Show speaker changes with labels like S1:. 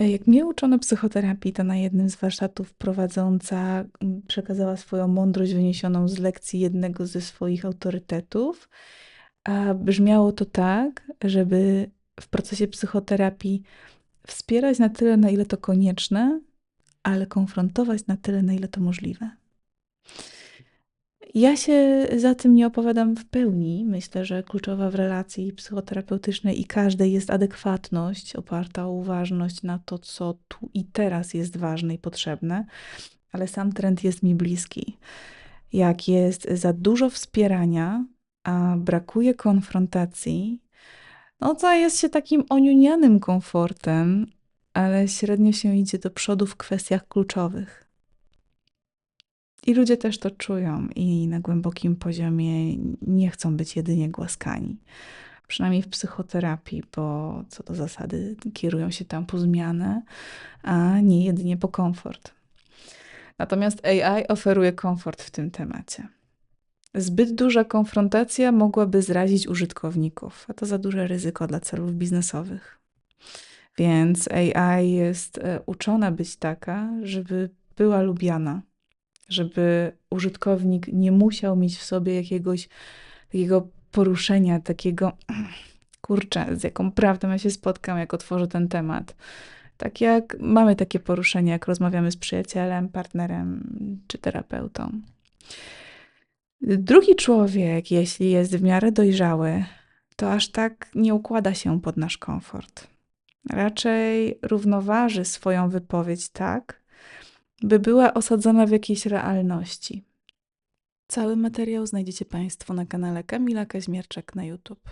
S1: Jak mnie uczono psychoterapii, to na jednym z warsztatów prowadząca mm, przekazała swoją mądrość wyniesioną z lekcji jednego ze swoich autorytetów, a brzmiało to tak, żeby w procesie psychoterapii wspierać na tyle, na ile to konieczne, ale konfrontować na tyle, na ile to możliwe. Ja się za tym nie opowiadam w pełni. Myślę, że kluczowa w relacji psychoterapeutycznej i każdej jest adekwatność, oparta o uważność na to, co tu i teraz jest ważne i potrzebne, ale sam trend jest mi bliski. Jak jest za dużo wspierania, a brakuje konfrontacji, no to jest się takim oniunianym komfortem, ale średnio się idzie do przodu w kwestiach kluczowych. I ludzie też to czują i na głębokim poziomie nie chcą być jedynie głaskani. Przynajmniej w psychoterapii, bo co do zasady kierują się tam po zmianę, a nie jedynie po komfort. Natomiast AI oferuje komfort w tym temacie. Zbyt duża konfrontacja mogłaby zrazić użytkowników, a to za duże ryzyko dla celów biznesowych. Więc AI jest e, uczona być taka, żeby była lubiana, żeby użytkownik nie musiał mieć w sobie jakiegoś takiego poruszenia, takiego kurczę, z jaką prawdą ja się spotkam, jak otworzę ten temat. Tak jak mamy takie poruszenie, jak rozmawiamy z przyjacielem, partnerem czy terapeutą. Drugi człowiek, jeśli jest w miarę dojrzały, to aż tak nie układa się pod nasz komfort. Raczej równoważy swoją wypowiedź tak, by była osadzona w jakiejś realności. Cały materiał znajdziecie Państwo na kanale Kamila Kaźmierczak na YouTube.